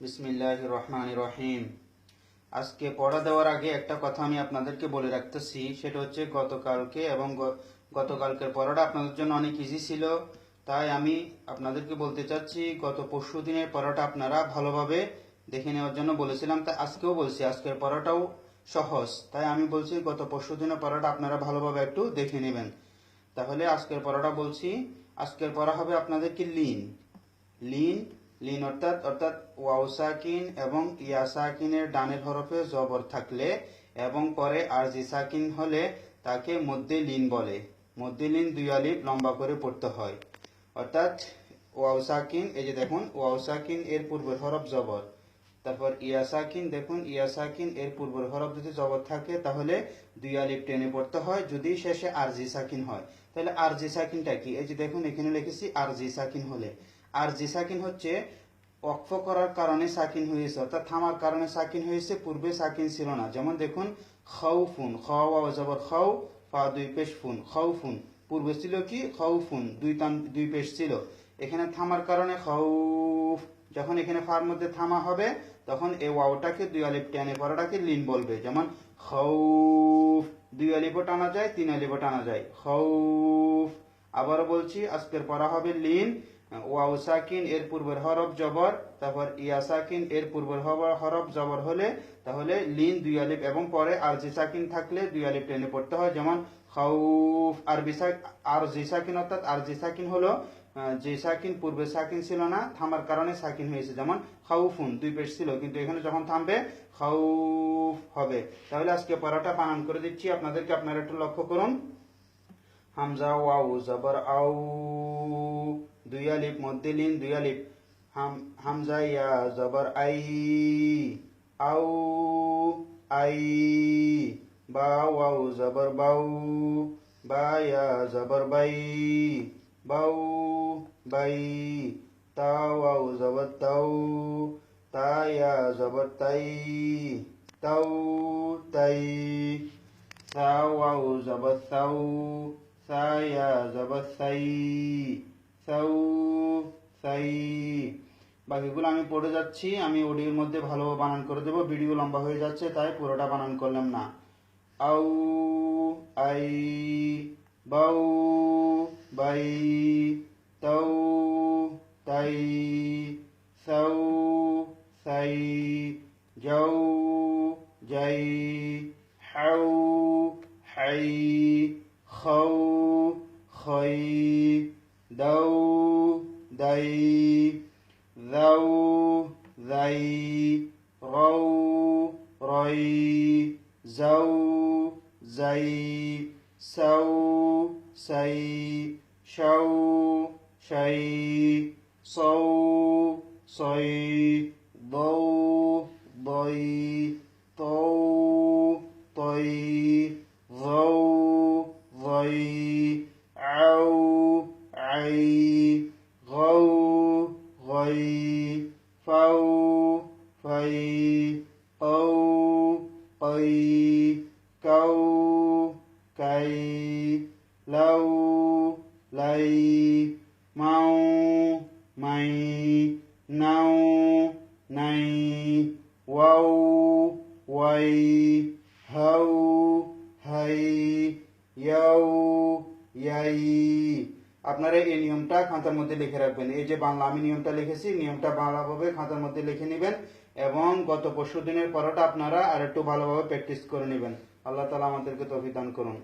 বিসমিল্লাহ রহমান রহিম আজকে পড়া দেওয়ার আগে একটা কথা আমি আপনাদেরকে বলে রাখতেছি, সেটা হচ্ছে গতকালকে এবং গতকালকের পড়াটা আপনাদের জন্য অনেক ইজি ছিল। তাই আমি আপনাদেরকে বলতে চাচ্ছি, গত পরশু দিনের পড়াটা আপনারা ভালোভাবে দেখে নেওয়ার জন্য বলেছিলাম। তাই আজকেও বলছি, আজকের পড়াটাও সহজ। তাই আমি বলছি, গত পরশু দিনের পড়াটা আপনারা ভালোভাবে একটু দেখে নেবেন। তাহলে আজকের পড়াটা বলছি, আজকের পড়া হবে আপনাদেরকে লিন লিন লিন অর্থাৎ অর্থাৎ ওয়াউসাকিন এবং ইয়াসাকিনের ডানের হরফে জবর থাকলে এবং পরে আরজি সাকিন হলে তাকে মধ্যে লিন বলে। মধ্যে লিন দুই আলিফ লম্বা করে পড়তে হয়। অর্থাৎ ওয়াউসাকিন, এই যে দেখুন, ওয়াউসাকিন এর পূর্বের হরফ জবর। তারপর ইয়াসাকিন, দেখুন, ইয়াসাকিন এর পূর্বের হরফ যদি জবর থাকে, তাহলে দুই আলিফ টেনে পড়তে হয়। যদি শেষে আরজি সাকিন হয়, তাহলে আরজি সাকিনটা কি? এই যে দেখুন, এখানে লিখেছি আরজি সাকিন হলে। আরজি সাকিন হচ্ছে অক্ফ করার কারণে সাকিন হয়েছে, অর্থাৎ থামার কারণে সাকিন হয়েছে, পূর্বে সাকিন ছিল না। যেমন দেখুন, খাউ ফুন খাওয়া জবর খাও ফা দুই পেশ ফুন, খাউ ফুন। পূর্বে ছিল কি? খাউ ফুন, দুই তান দুই পেশ ছিল। এখানে থামার কারণে খাউফ যখন এখানে ফার মধ্যে থামা হবে, তখন এই ওয়াওটাকে দুই আলিফ টেনে পড়াটাকে লিন বলবে। যেমন খাউফ দুই আলিফও টানা যায়, তিন আলিফও টানা যায়। খাউফ আবারও বলছি, আজকের পড়া হবে লিন। ওয়াও সাকিন এর পূর্বের হরফ জবর, তারপর ইয়া সাকিন এর পূর্বের হরফ জবর হলে, তাহলে লিন দুই আলিফ এবং পরে আর জি সাকিন থাকলে দুই আলিফ টেনে পড়তে হয়। যেমন খাউফ আর বিসা আর সাকিন অর্থাৎ আর জি সাকিন হলো যে সাকিন পূর্বে সাকিন ছিল না, থামার কারণে সাকিন হয়েছে। যেমন খাউফুন, দুই পেশ ছিল, কিন্তু এখানে যখন থামবে, খাউফ হবে। তাহলে আজকে পড়াটা বানান করে দিচ্ছি। আপনাদেরকে আপনারা একটু লক্ষ্য করুন। হামজা, ওয়াউ, জবর, আউ। আলিফ মধ্যে লিন দুই আলিফ হাম, হামজা ইয়া জবর, আই, আউ, আই, বা, ওয়াউ, জবর, বাউ, বা, ইয়া জবর, বাই, বাউ, বাই, তা, ওয়াউ, জবর, তাউ, তা, ইয়া জবর, তাই, তাউ, তাই সা ওয়াউ, জবর সাউ সা ইয়া জবর সাই সাই। বাকিগুলো আমি পড়ে যাচ্ছি, আমি অডিওর মধ্যে ভালো বানান করে দেবো, ভিডিও লম্বা হয়ে যাচ্ছে, তাই পুরোটা বানান করলাম না। আউ, আই, বাউ, বাই, তাউ, তাই, সাউ, সাই যাও যাই, হাউ, হাই খাও দাই দাও দাই রৌ রই যাও যাই সাউ সাই শাও শাই সৌ সই দৌ দই তৌ তই ơi âu ơi câu cây lâu, lây, mau, mày nâu này wow quay hâu hay yo আপনারা এই নিয়মটা খাতার মধ্যে লিখে রাখবেন। এই যে বাংলা আমি নিয়মটা লিখেছি, নিয়মটা ভালোভাবে খাতার মধ্যে লিখে নেবেন এবং গত পরশু দিনের পরটা আপনারা আর একটু ভালোভাবে প্র্যাকটিস করে নেবেন। আল্লাহ তালা আমাদেরকে তফিদান করুন।